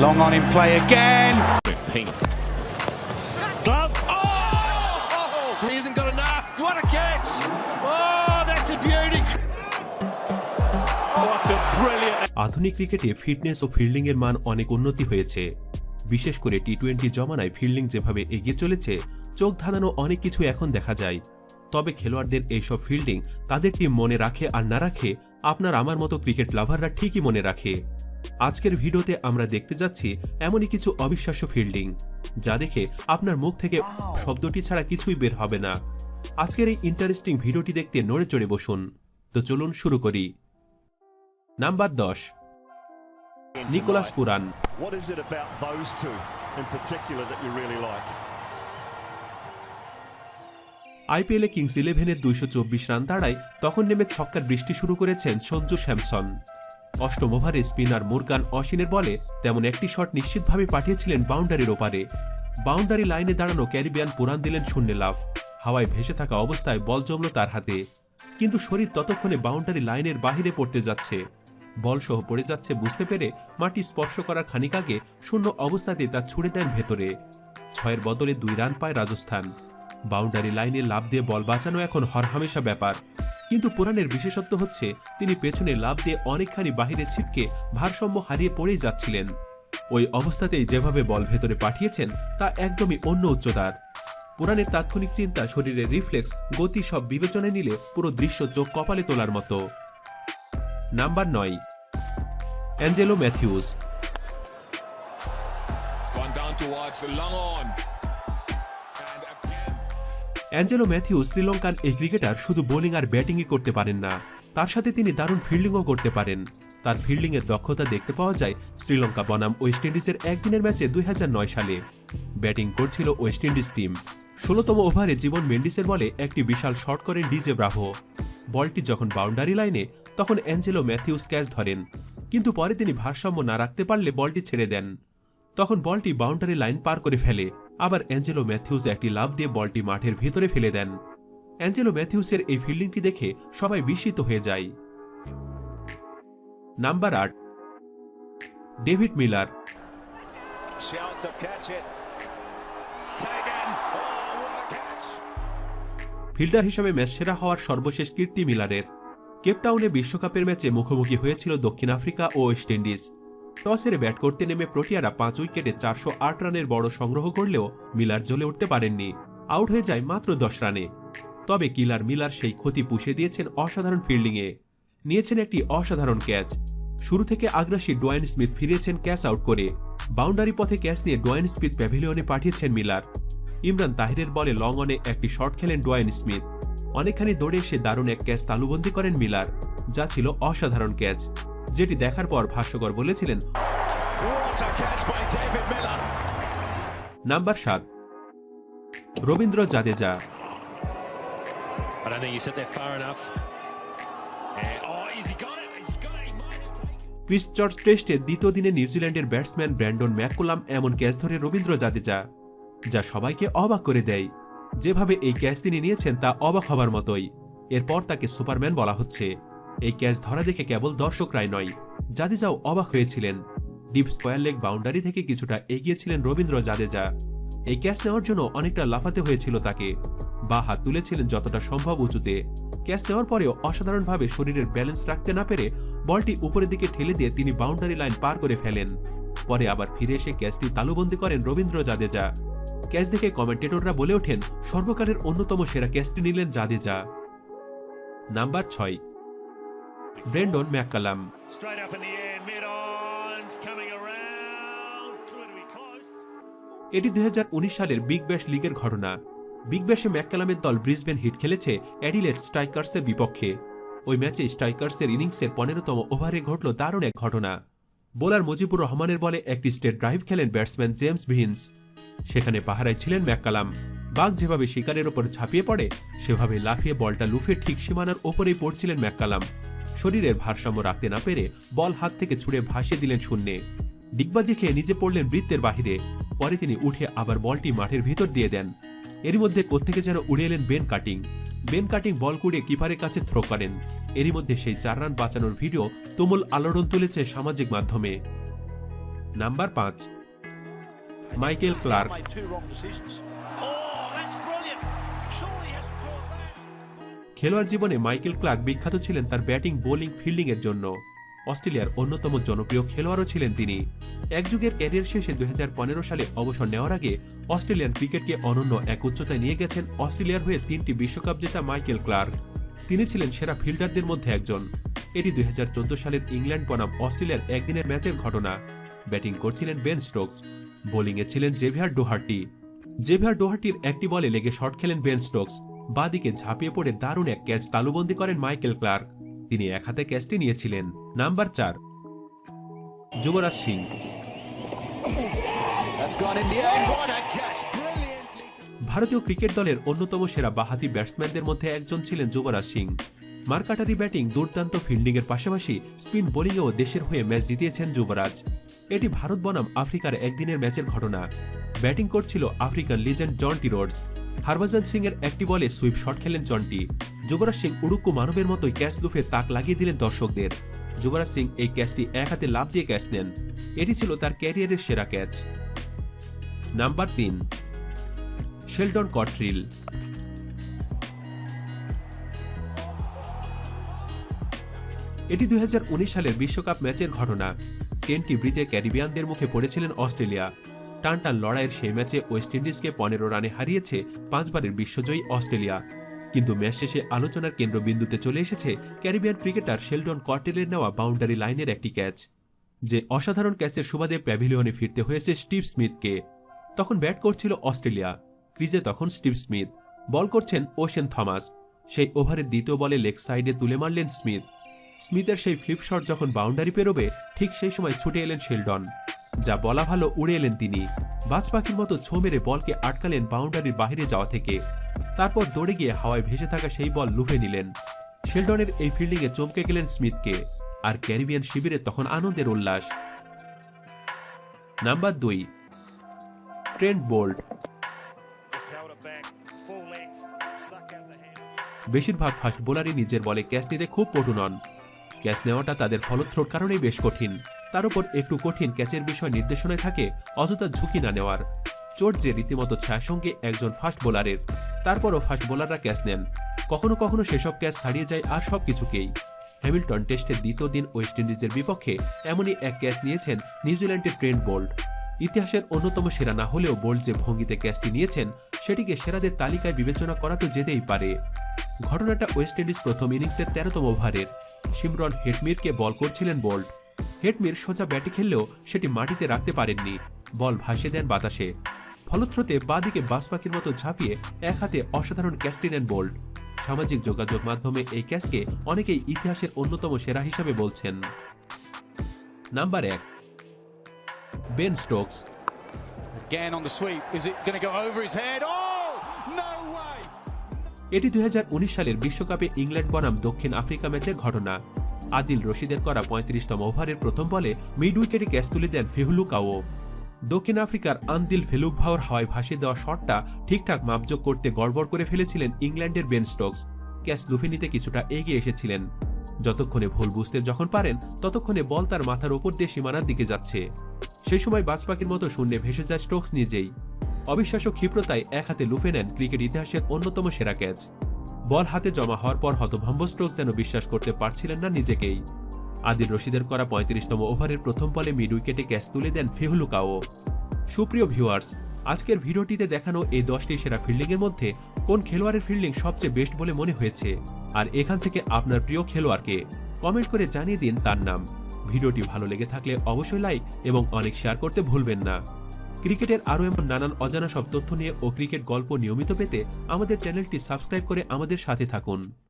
Long on in play again. Pink. Glove. Oh! He hasn't got enough. What a catch! Oh, that's a beauty. What a brilliant আধুনিক ক্রিকেটে fitness ও ফিল্ডিংয়ের মান অনেক উন্নতি হয়েছে বিশেষ করে টি টোয়েন্টি জমানায় ফিল্ডিং যেভাবে এগিয়ে চলেছে চোখ ধাঁধানো অনেক কিছু এখন দেখা যায় তবে খেলোয়াড়দের এইসব ফিল্ডিং তাদের টিম মনে রাখে আর না রাখে আপনার আমার মতো ক্রিকেট লাভাররা ঠিকই মনে রাখে আজকের ভিডিওতে আমরা দেখতে যাচ্ছি এমনই কিছু অবিশ্বাস্য ফিল্ডিং যা দেখে আপনার মুখ থেকে শব্দটি ছাড়া কিছুই বের হবে না। আজকের এই ইন্টারেস্টিং ভিডিওটি দেখতে নড়ে চড়ে বসুন। তো চলুন শুরু করি। নাম্বার দশ নিকোলাস পুরান? আইপিএলে কিংস ইলেভেনের দুইশো চব্বিশ রান তাড়ায় তখন নেমে ছক্কার বৃষ্টি শুরু করেছেন সঞ্জু স্যামসন। অষ্টম ওভারে স্পিনার মুরগান অসিনের বলে তেমন একটি শট নিশ্চিতভাবে পাঠিয়েছিলেন বাউন্ডারির ওপারে। বাউন্ডারি লাইনে দাঁড়ানো ক্যারিবিয়ান পুরান দিলেন শূন্য লাভ হাওয়ায় ভেসে থাকা অবস্থায় বল জমল তার হাতে। কিন্তু শরীর ততক্ষণে বাউন্ডারি লাইনের বাহিরে পড়তে যাচ্ছে। বল সহ পড়ে যাচ্ছে বুঝতে পেরে মাটি স্পর্শ করার খানিক আগে শূন্য অবস্থাতে তা ছুড়ে দেন ভেতরে। ছয়ের বদলে দুই রান পায় রাজস্থান। বাউন্ডারি লাইনে লাভ দিয়ে বল বাঁচানো এখন হরহামেশা ব্যাপার। কিন্তু পুরাণের বিশেষত্ব হচ্ছে, তিনি পেছনে লাভ দিয়ে অনেকখানি বাহিরে ছিটকে ভারসাম্য হারিয়ে পড়েই যাচ্ছিলেন। ওই অবস্থাতেই যেভাবে বল ভেতরে পাঠিয়েছেন, তা একদমই অন্য উচ্চতার। পুরাণের তাৎক্ষণিক চিন্তা শরীরের রিফ্লেক্স, গতি সব বিবেচনায় নিলে পুরো দৃশ্য চোখ কপালে তোলার মতো। নাম্বার নয়। অ্যাঞ্জেলো ম্যাথিউস. অ্যাঞ্জেলো ম্যাথিউস শ্রীলঙ্কার এই ক্রিকেটার শুধু বোলিং আর ব্যাটিংই করতে পারেন না। তার সাথে তিনি দারুণ ফিল্ডিংও করতে পারেন। তার ফিল্ডিংয়ের দক্ষতা দেখতে পাওয়া যায় শ্রীলঙ্কা বনাম ওয়েস্ট ইন্ডিজের একদিনের ম্যাচে দুই হাজার নয় সালে। ব্যাটিং করছিল ওয়েস্ট ইন্ডিজ টিম। ষোলোতম ওভারে জীবন মেন্ডিসের বলে একটি বিশাল শট করেন ডিজে ব্রাভো বলটি যখন বাউন্ডারি লাইনে, তখন অ্যাঞ্জেলো ম্যাথিউস ক্যাচ ধরেন। কিন্তু পরে তিনি ভারসাম্য না রাখতে পারলে বলটি ছেড়ে দেন। তখন বলটি বাউন্ডারি লাইন পার করে ফেলে। আবার অ্যাঞ্জেলো ম্যাথিউস একটি লাভ দিয়ে বলটি মাঠের ভেতরে ফেলে দেন। অ্যাঞ্জেলো ম্যাথিউসের এই ফিল্ডিংটি দেখে সবাই বিস্মিত হয়ে যায়। নাম্বার আট ডেভিড মিলার. Oh. ফিল্ডার হিসেবে ম্যাচ সেরা হওয়ার সর্বশেষ কীর্তি মিলারের। কেপটাউনে বিশ্বকাপের ম্যাচে মুখোমুখি হয়েছিল দক্ষিণ আফ্রিকা ও ওয়েস্ট ইন্ডিজ। টসের ব্যাট করতে নেমে প্রোটিয়ারা পাঁচ উইকেটে চারশো আট রানের বড় সংগ্রহ করলেও মিলার জ্বলে উঠতে পারেননি। আউট হয়ে যায় মাত্র দশ রানে। তবে কিলার মিলার সেই ক্ষতি পুষে দিয়েছেন অসাধারণ ফিল্ডিংয়ে। নিয়েছেন একটি অসাধারণ ক্যাচ। শুরু থেকে আগ্রাসী ডোয়েন স্মিথ ফিরিয়েছেন ক্যাচ আউট করে। বাউন্ডারি পথে ক্যাচ নিয়ে ডোয়েন স্মিথ প্যাভিলিয়নে পাঠিয়েছেন মিলার। ইমরান তাহিরের বলে লং অনে একটি শট খেলেন ডোয়েন স্মিথ। অনেকখানি দৌড়ে এসে দারুণ এক ক্যাচ তালুবন্দি করেন মিলার, যা ছিল অসাধারণ ক্যাচ। যেটি দেখার পর ভাষ্যকর বলেছিলেন. নাম্বার সাত রবীন্দ্র জাদেজা। Oh. ক্রিস্টচার্চ টেস্টে দ্বিতীয় দিনে নিউজিল্যান্ডের ব্যাটসম্যান ব্র্যান্ডন ম্যাককুলাম এমন ক্যাচ ধরে রবীন্দ্র জাদেজা যা সবাইকে অবাক করে দেয়। যেভাবে এই ক্যাচ তিনি নিয়েছেন তা অবাক হবার মতোই। এরপর তাকে সুপারম্যান বলা হচ্ছে। এই ক্যাচ ধরা দেখে কেবল দর্শকরাই নয়, জাদেজাও অবাক হয়েছিলেন। ডিপ স্কোয়ার লেগ বাউন্ডারি থেকে কিছুটা এগিয়েছিলেন রবীন্দ্র জাদেজা। এই ক্যাচ নেওয়ার জন্য অনেকটা লাফাতে হয়েছিল তাকে। বা হাত তুলেছিলেন যতটা সম্ভব উঁচুতে। ক্যাচ নেওয়ার পরেও অসাধারণভাবে শরীরের ব্যালেন্স রাখতে না পেরে বলটি উপরের দিকে ঠেলে দিয়ে তিনি বাউন্ডারি লাইন পার করে ফেলেন। পরে আবার ফিরে এসে ক্যাচটি তালুবন্দি করেন রবীন্দ্র জাদেজা। ক্যাচ দেখে কমেন্টেটররা বলে ওঠেন, সর্বকালের অন্যতম সেরা ক্যাচটি নিলেন জাদেজা। নাম্বার ছয় ব্রেন্ডন ম্যাককালাম. এটি দুই সালের বিগ ব্যাশ লিগের ঘটনা। বিগ ব্যাশে ম্যাককালামের দল ব্রিসবেন হিট খেলেছে অ্যাডিলেট স্ট্রাইকার্সের বিপক্ষে। ওই ম্যাচে স্ট্রাইকার্সের ইনিংসের পনেরোতম ওভারে ঘটল দারুণ এক ঘটনা। বোলার মুজিবুর রহমানের বলে একটি স্টেট ড্রাইভ খেলেন ব্যাটসম্যান জেমস ভিন্স। সেখানে পাহারায় ছিলেন ম্যাককালাম। বাঘ যেভাবে শিকারের ওপর ঝাঁপিয়ে পড়ে সেভাবে লাফিয়ে বলটা লুফে ঠিক সীমানার ওপরেই পড়ছিলেন ম্যাককালাম। শরীরের ভারসাম্য রাখতে না পেরে বল হাত থেকে ছুড়ে ভাসিয়ে দিলেন শূন্যে। ডিগবাজি খেয়ে নিজে পড়লেন বৃত্তের বাহিরে। পরে তিনি উঠে আবার বলটি মাঠের ভিতর দিয়ে দেন। এরই মধ্যে কোত্থেকে যেন উড়ে এলেন Ben Cutting. Ben Cutting ball কুড়িয়ে কিপারের কাছে থ্রো করেন। এরই মধ্যে সেই চার রান বাঁচানোর ভিডিও তুমুল আলোড়ন তুলেছে সামাজিক মাধ্যমে। নাম্বার পাঁচ। Michael Clarke. খেলোয়াড় জীবনে মাইকেল ক্লার্ক বিখ্যাত ছিলেন তার ব্যাটিং, বোলিং, ফিল্ডিংয়ের জন্য। অস্ট্রেলিয়ার অন্যতম জনপ্রিয় খেলোয়াড়ও ছিলেন তিনি। এক যুগের ক্যারিয়ার শেষে দুই হাজার পনেরো সালে অবসর নেওয়ার আগে অস্ট্রেলিয়ান ক্রিকেটকে অনন্য এক উচ্চতায় নিয়ে গেছেন অস্ট্রেলিয়ার হয়ে তিনটি বিশ্বকাপ জেতা মাইকেল ক্লার্ক। তিনি ছিলেন সেরা ফিল্ডারদের মধ্যে একজন। এটি দুই হাজার চোদ্দ সালের ইংল্যান্ড বনাম অস্ট্রেলিয়ার একদিনের ম্যাচের ঘটনা। ব্যাটিং করছিলেন বেন স্টোকস। বোলিংয়ে ছিলেন জেভিয়ার ডোহার্টি। জেভিয়ার ডোহার্টির একটি বলে লেগে শট খেলেন বেন স্টোকস। বাদিকে ঝাঁপিয়ে পড়ে দারুণ এক ক্যাচ তালুবন্দি করেন মাইকেল ক্লার্ক। তিনি এক হাতে ক্যাচটি নিয়েছিলেন। নাম্বার চার। যুবরাজ সিং. ভারতীয় ক্রিকেট দলের অন্যতম সেরা বাহাতি ব্যাটসম্যানদের মধ্যে একজন ছিলেন যুবরাজ সিং। মার্কাটারি ব্যাটিং দুর্দান্ত ফিল্ডিংয়ের পাশাপাশি স্পিন বোলিংয়েও দেশের হয়ে ম্যাচ জিতিয়েছেন যুবরাজ। এটি ভারত বনাম আফ্রিকার একদিনের ম্যাচের ঘটনা। ব্যাটিং করছিল African legend Jonty Rhodes Harbhajan Singh এর একটি বলে সুইপ শট খেলেন জন্টি। যুবরাজ সিং উড়ুক্কু মানবের মতোই ক্যাচ লুফে তাক লাগিয়ে দিলেন দর্শকদের। যুবরাজ সিং এই ক্যাচটি এক হাতে লাভ দিয়ে ক্যাচ নেন। এটি ছিল তার ক্যারিয়ারের সেরা ক্যাচ। নাম্বার তিন, শেলডন কট্রিল। এটি দুই হাজার উনিশ সালের বিশ্বকাপ ম্যাচের ঘটনা। টেনটি ব্রিজে ক্যারিবিয়ানদের মুখে পড়েছিলেন অস্ট্রেলিয়া। টান টান লড়াইয়ের সেই ম্যাচে ওয়েস্ট ইন্ডিজকে পনেরো রানে হারিয়েছে পাঁচবারের বিশ্বজয়ী অস্ট্রেলিয়া। কিন্তু ম্যাচ শেষে আলোচনার কেন্দ্রবিন্দুতে চলে এসেছে ক্যারিবিয়ান ক্রিকেটার শেলডন কর্টেলের নেওয়া বাউন্ডারি লাইনের একটি ক্যাচ, যে অসাধারণ ক্যাচের সুবাদে প্যাভিলিয়নে ফিরতে হয়েছে স্টিভ স্মিথকে। তখন ব্যাট করছিল অস্ট্রেলিয়া, ক্রিজে তখন স্টিভ স্মিথ, বল করছেন ওশেন থমাস, সেই ওভারের দ্বিতীয় বলে লেগ সাইডে তুলে মারলেন স্মিথ। স্মিথের সেই ফ্লিপ শট যখন বাউন্ডারি পেরোবে, ঠিক সেই সময় ছুটে এলেন শেলডন। যা বলা ভালো উড়ে এলেন তিনি। বাজ পাখির মতো ছো মেরে বলকে আটকালেন বাউন্ডারির বাইরে যাওয়া থেকে। তারপর দৌড়ে গিয়ে হাওয়ায় ভেসে থাকা সেই বল লুফে নিলেন। শেলডনের এই ফিল্ডিংয়ে চমকে গেলেন স্মিথকে। আর ক্যারিবিয়ান শিবিরে তখন আনন্দের উল্লাস। নাম্বার দুই, ট্রেন্ট বোল্ট. বেশিরভাগ ফাস্ট বোলারই নিজের বলে ক্যাচ নিতে খুব পটু নন। ক্যাচ নেওয়াটা তাদের ফলত্রোর কারণেই বেশ কঠিন। তার উপর একটু কঠিন ক্যাচের বিষয় নির্দেশনায় থাকে, অযথা ঝুঁকি না নেওয়ার। চোট যে রীতিমতো ছায়ার সঙ্গে একজন ফাস্ট বোলারের, তারপরও ফাস্ট বোলাররা ক্যাচ নেন। কখনো কখনো সেসব ক্যাচ ছাড়িয়ে যায় আর সব কিছুকেই হ্যামিল্টন টেস্টের দ্বিতীয় দিন ওয়েস্ট ইন্ডিজের বিপক্ষে এমনই এক ক্যাচ নিয়েছেন নিউজিল্যান্ডের ট্রেন্ট বোল্ট ইতিহাসের অন্যতম সেরা না হলেও বোল্ট যে ভঙ্গিতে ক্যাচটি নিয়েছেন, সেটিকে সেরাদের তালিকায় বিবেচনা করা তো যেতেই পারে। ঘটনাটা ওয়েস্ট ইন্ডিজ প্রথম ইনিংসের তেরোতম ওভারের। সিমরন হেটমিরকে বল করছিলেন বোল্ট হেটমির সোজা ব্যাটে খেললেও সেটি মাটিতে রাখতে পারেননি বল ভাসিয়ে দেন বাতাসে ফলশ্রুতে বাদিকে বাস পাখির মতো ঝাঁপিয়ে এক হাতে অসাধারণ ক্যাচটি নেন বোল্ট সামাজিক যোগাযোগ মাধ্যমে এই ক্যাচকে অনেকেই ইতিহাসের অন্যতম সেরা হিসাবে বলছেন নাম্বার এক Ben Stokes Again on the sweep. Is it going to go over his head? Oh, no way. এটি দুই হাজার উনিশ সালের বিশ্বকাপে ইংল্যান্ড বনাম দক্ষিণ আফ্রিকা ম্যাচের ঘটনা আদিল রশিদের করা পঁয়ত্রিশতম ওভারের প্রথম বলে মিড উইকেটে ক্যাচ তুলে দেন ফেহুলু কাও দক্ষিণ আফ্রিকার আন্দিল ফেলুক ভাওর হাওয়ায় ভাসিয়ে দেওয়া শটটা ঠিকঠাক মাপযোগ করতে গড়বড় করে ফেলেছিলেন ইংল্যান্ডের বেন স্টোকস। ক্যাচ লুফে নিতে কিছুটা এগিয়ে এসেছিলেন। যতক্ষণে ভুল বুঝতে যখন পারেন, ততক্ষণে বল তার মাথার ওপর দিয়ে সীমানার দিকে যাচ্ছে। সেই সময় বাজপাখির মতো শূন্যে ভেসে যায় স্টোকস নিজেই। অবিশ্বাস্য ক্ষিপ্রতায় এক হাতে লুফে নেন ক্রিকেট ইতিহাসের অন্যতম সেরা ক্যাচ। বল হাতে জমা হওয়ার পর হতভম্ব স্টোকস যেন বিশ্বাস করতে পারছিলেন না নিজেকেই। আদিল রশিদের করা পঁয়ত্রিশতম ওভারের প্রথম বলে মিড উইকেটে ক্যাচ তুলে দেন ফেহুলুকাও। সুপ্রিয় ভিউয়ার্স আজকের ভিডিওটিতে দেখানো এই দশটি সেরা ফিল্ডিংয়ের মধ্যে কোন খেলোয়াড়ের ফিল্ডিং সবচেয়ে বেস্ট বলে মনে হয়েছে? আর এখান থেকে আপনার প্রিয় খেলোয়াড়কে কমেন্ট করে জানিয়ে দিন তার নাম। ভিডিওটি ভালো লেগে থাকলে অবশ্যই লাইক এবং অনেক শেয়ার করতে ভুলবেন না। ক্রিকেটের আরও এমন নানান অজানা সব তথ্য নিয়ে ও ক্রিকেট গল্প নিয়মিত পেতে আমাদের চ্যানেলটি সাবস্ক্রাইব করে আমাদের সাথে থাকুন।